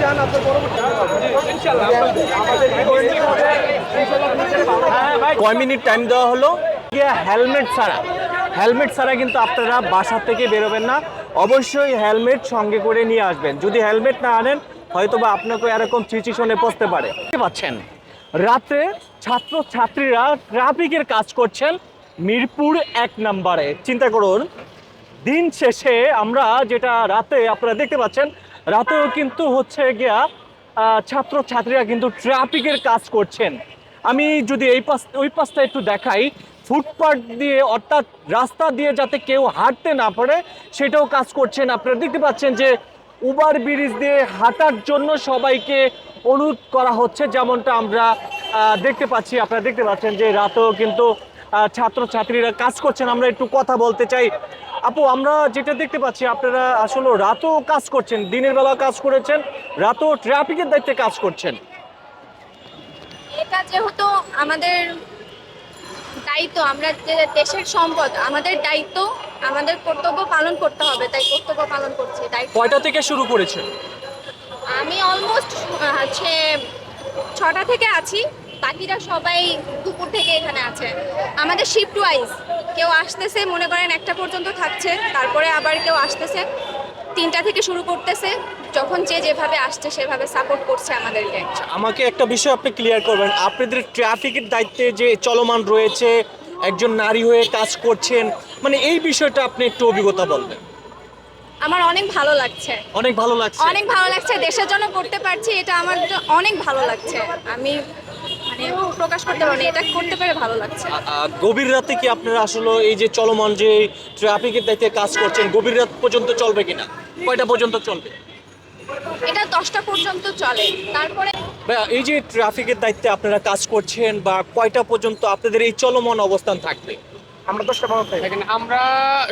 চান আপনার পরবর্তী কয় মিনিট টাইম দেওয়া হলো? হেলমেট ছাড়া। হেলমেট ছাড়া কিন্তু আপনারা বাসা থেকে বেরোবেন না। অবশ্যই হেলমেট সঙ্গে করে নিয়ে আসবেন। যদি হেলমেট না আনেন হয়তো বা আপনাকে এরকম সিচুয়েশনে পড়তে পারে। বুঝতে পাচ্ছেন রাতে ছাত্র ছাত্রীরা ট্রাফিকের কাজ করছেন মিরপুর এক নম্বরে। চিন্তা করুন দিন শেষে আমরা যেটা রাতে আপনারা দেখতে পাচ্ছেন রাতেও কিন্তু হচ্ছে গিয়া ছাত্র ছাত্রীরা কিন্তু ট্রাফিকের কাজ করছেন। আমি যদি এই পাশ ওই পাশটা একটু দেখাই ফুটপাথ দিয়ে অর্থাৎ রাস্তা দিয়ে যাতে কেউ হাঁটতে না পারে, সেটাও কাজ করছেন। আপনারা দেখতে পাচ্ছেন যে উবার ব্রিজ দিয়ে হাঁটার জন্য সবাইকে অনুরোধ করা হচ্ছে। যেমনটা আমরা দেখতে পাচ্ছি, আপনারা দেখতে পাচ্ছেন যে রাতেও কিন্তু ছাত্রছাত্রীরা কাজ করছেন আমরা একটু কথা বলতে চাই। আপু আমরা যেটা দেখতে পাচ্ছি আপনারা আসলে রাতেও কাজ করছেন দিনের বেলা কাজ করেছেন রাতেও ট্রাফিকের দায়িত্বে কাজ করছেন। এটা যেহেতু আমাদের দায়িত্ব আমরা যে দেশের সম্পদ আমাদের দায়িত্ব আমাদের কর্তব্য পালন করতে হবে তাই কর্তব্য পালন করছি দায়িত্ব কয়টা থেকে শুরু করেছেন? আমি অলমোস্ট হচ্ছে ছটা থেকে আছি। বাকিরা সবাই দুপুর থেকে এখানে আছে। আমাদের শিফট ওয়াইজ কেউ আসতেছে মনে করেন একটা পর্যন্ত থাকছে তারপরে আবার কেউ আসতেছে তিনটা থেকে শুরু করতেছে যখন যে যেভাবে আসছে সেভাবে সাপোর্ট করছে আমাদেরকে। আমাকে একটা বিষয় আপনি ক্লিয়ার করবেন। আপনাদের ট্রাফিকের দায়িত্বে যে চলমান রয়েছে একজন নারী হয়ে কাজ করছেন মানে এই বিষয়টা আপনি একটু অভিজ্ঞতা বলবেন। আমার অনেক ভালো লাগছে। অনেক ভালো লাগছে। অনেক ভালো লাগছে দেশের জন্য করতে পারছি এটা আমার অনেক ভালো লাগছে। আমি মানে প্রকাশ করতে পারি এটা করতে পেরে ভালো লাগছে। গভীর রাতে কি আপনারা আসলে এই যে চলমান যে ট্রাফিকের দায়িত্বে কাজ করছেন গভীর রাত পর্যন্ত চলবে কিনা? কয়টা পর্যন্ত চলবে? এটা দশটা পর্যন্ত চলে। তারপরে এই যে ট্রাফিকের দায়িত্বে আপনারা কাজ করছেন বা কয়টা পর্যন্ত আপনাদের এই চলমান অবস্থান থাকবে? আমরা দশটা থেকে। দেখেন আমরা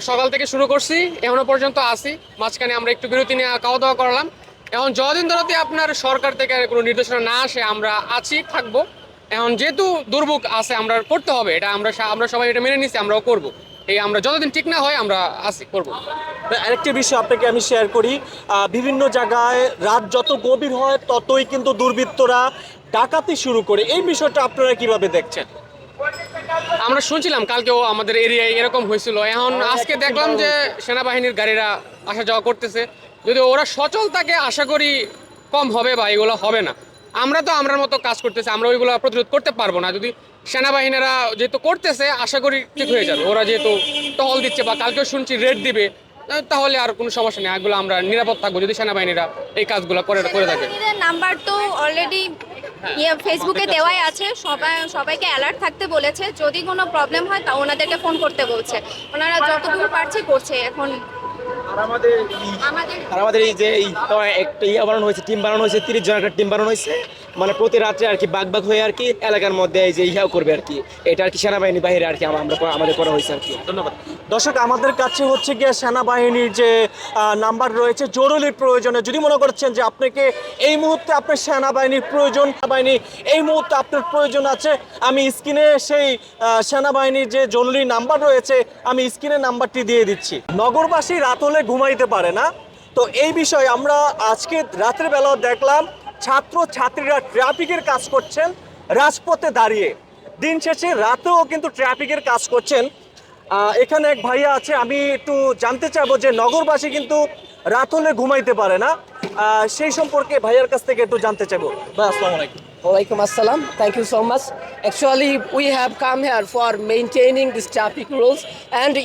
সকাল থেকে শুরু করছি এখনও পর্যন্ত আসি মাঝখানে আমরা একটু বিরতি নিয়ে খাওয়া দাওয়া করলাম। এখন যতদিন ধরতে আপনার সরকার থেকে কোনো নির্দেশনা না আসে আমরা আছি থাকব। এখন যেহেতু দুর্ভোগ আছে আমরা করতে হবে। এটা আমরা আমরা সবাই এটা মেনে নিচ্ছি আমরাও করব। এই আমরা যতদিন ঠিক না হয় আমরা আসি করব। আরেকটি বিষয় আপনাকে আমি শেয়ার করি। বিভিন্ন জায়গায় রাত যত গভীর হয় ততই কিন্তু দুর্বৃত্তরা ডাকাতি শুরু করে। এই বিষয়টা আপনারা কীভাবে দেখছেন? আমরা শুনছিলাম কালকেও আমাদের এরিয়ায় এরকম হয়েছিল। এখন আজকে দেখলাম যে সেনাবাহিনীর গাড়িরা আসা যাওয়া করতেছে। যদি ওরা সচল থাকে আশা করি কম হবে বা এগুলো হবে না। আমরা তো আমরার মতো কাজ করতেছি, আমরা ওইগুলো প্রতিরোধ করতে পারব না। যদি সেনাবাহিনীরা যেহেতু করতেছে, আশা করি ঠিক হয়ে যাবে। ওরা যেহেতু টহল দিচ্ছে বা কালকেও শুনছি রেড দিবে তাহলে আর কোনো সমস্যা নেই। এগুলো আমরা নিরাপদ থাকব যদি সেনাবাহিনীরা এই কাজগুলো করে করে থাকে। নাম্বার তো অলরেডি ইয়ে ফেসবুকে দেওয়াই আছে। সবাই, সবাইকে অ্যালার্ট থাকতে বলেছে। যদি কোনো প্রবলেম হয়, তা ওনাদেরকে ফোন করতে বলছে। ওনারা যতদূর পারছে করছে। এখন আর আমাদের এই- যে এই তো একটা ইয়ে বানানো হয়েছে টিম বানানো হয়েছে তিরিশ জন একটা টিম বানানো হয়েছে। মানে প্রতি রাত্রে আর কি বাগ বাগ হয়ে আর কি এলাকার মধ্যে এই যে ইহাও করবে আর কি। এটা আর কি সেনাবাহিনী বাহিরে আর কি আম- আমরা আমাদের করা হয়েছে আর কি। ধন্যবাদ। দর্শক আমাদের কাছে হচ্ছে গিয়ে সেনাবাহিনীর যে নাম্বার রয়েছে জরুরি প্রয়োজনে যদি মনে করছেন যে আপনাকে এই মুহূর্তে আপনার সেনাবাহিনীর প্রয়োজন সেনাবাহিনী এই মুহূর্তে আপনার প্রয়োজন আছে আমি স্ক্রিনে সেই সেনাবাহিনীর যে জরুরি নাম্বার রয়েছে আমি স্ক্রিনে নাম্বারটি দিয়ে দিচ্ছি। নগরবাসী রাত হলে ঘুমাইতে পারে না। তো এই বিষয়ে আমরা আজকে রাতের বেলাও দেখলাম ছাত্র ছাত্রীরা ট্রাফিকের কাজ করছেন রাজপথে দাঁড়িয়ে। দিন শেষে রাতেও কিন্তু ট্রাফিকের কাজ করছেন। এখানে এক ভাইয়া আছে আমি একটু জানতে চাবো যে নগরবাসী কিন্তু রাত হলে ঘুমাইতে পারে না। সেই সম্পর্কে ভাইয়ার কাছ থেকে একটু জানতে চাইব। ভাই আসসালামু আলাইকুম। Walaikum assalam. Thank you so much. Actually, we have come here for maintaining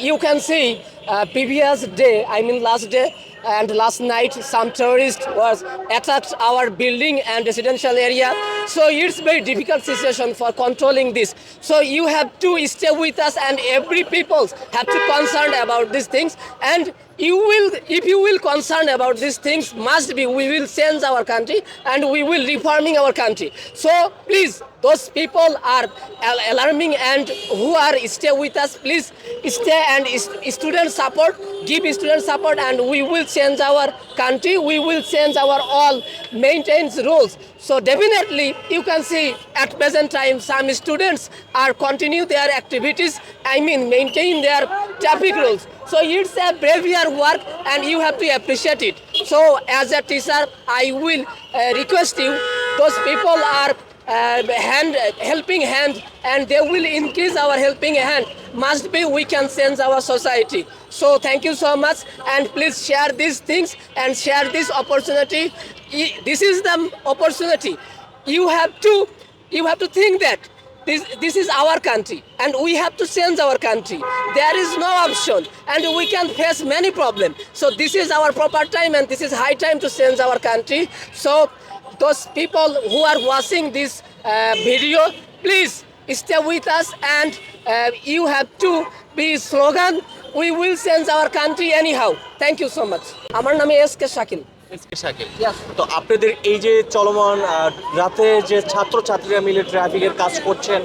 you can see uh, previous day, I mean last day, and last night, some terrorist was attacked our building and residential area. So it's very difficult situation for controlling this. So you have to stay with us, and every people have to concerned about these things, and you will if you will concern about these things must be we will change our country and we will reforming our country so please those people are alarming and who are stay with us please stay and is- student support give student support and we will change our country we will change our all maintains rules so definitely you can see at present time some students are continue their activities i mean maintain their traffic rules So it's a bravier work and you have to appreciate it. So as a teacher, I will uh, request you, those people are uh, Um, hand helping hand and they will increase our helping hand. Must be we can change our society. So thank you so much and please share these things and share this opportunity. This is the opportunity. You have to you have to think that this, this is our country and we have to change our country. There is no option and we can face many problems. So this is our proper time and this is high time to change our country. So those people who are watching this uh, video please stay with us and uh, you have to be slogan we will change our country anyhow thank you so much আমার নামে S K Shakil. তো আপনাদের এই যে চলমান রাতে যে ছাত্র ছাত্রীরা মিলে ট্রাফিকের কাজ করছেন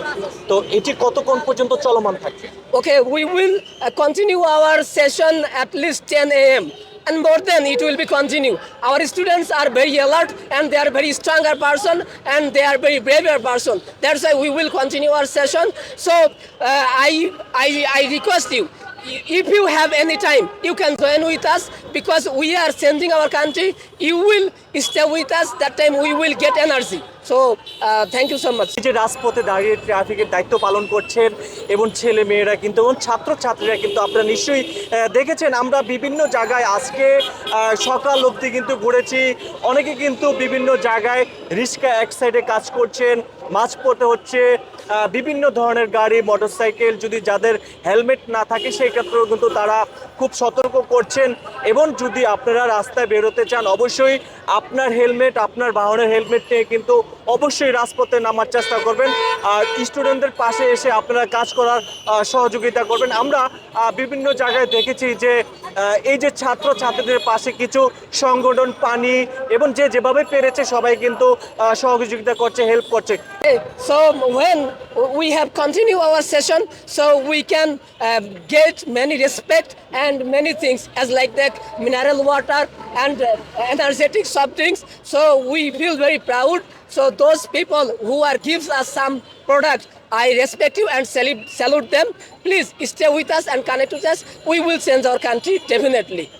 তো এটি কতক্ষণ পর্যন্ত চলমান থাকবে Okay, we will uh, continue our session at least 10 a.m. And more than it will be continue. Our students are very alert and they are very stronger person and they are very braver person. That's why we will continue our session. So uh, I, I, I request you, if you have any time, you can join with us because we are changing our country. You will stay with us. That time we will get energy. So thank you so much. যে রাজপথে দাঁড়িয়ে ট্রাফিকের দায়িত্ব পালন করছেন এবং ছেলে মেয়েরা কিন্তু এবং ছাত্রছাত্রীরা কিন্তু আপনারা নিশ্চয়ই দেখেছেন, আমরা বিভিন্ন জায়গায় আজকে সকাল অবধি কিন্তু ঘুরেছি অনেকে কিন্তু বিভিন্ন জায়গায় রিস্কা এক সাইডে কাজ করছেন মাঝপথে হচ্ছে বিভিন্ন ধরনের গাড়ি, মোটরসাইকেল যদি যাদের হেলমেট না থাকে, সেই ক্ষেত্রেও কিন্তু তারা খুব সতর্ক করছেন। এবং যদি আপনারা রাস্তায় বেরোতে চান, অবশ্যই আপনার হেলমেট, আপনার বাহনের হেলমেট নিয়ে কিন্তু অবশ্যই রাজপথে নামার চেষ্টা করবেন। আর স্টুডেন্টদের পাশে এসে আপনারা কাজ করার সহযোগিতা করবেন। আমরা বিভিন্ন জায়গায় দেখেছি যে এই যে ছাত্র ছাত্রীদের পাশে কিছু সংগঠন, পানি এবং যে যেভাবে পেরেছে, সবাই কিন্তু সহযোগিতা করছে হেল্প করছে। So when we have continued our session, so we can uh, get many respect and many things as like that mineral water and uh, energetic soft drinks. So we feel very proud. So those people who are gives us some product, I respect you and salute, them. Please stay with us and connect with us. We will change our country definitely.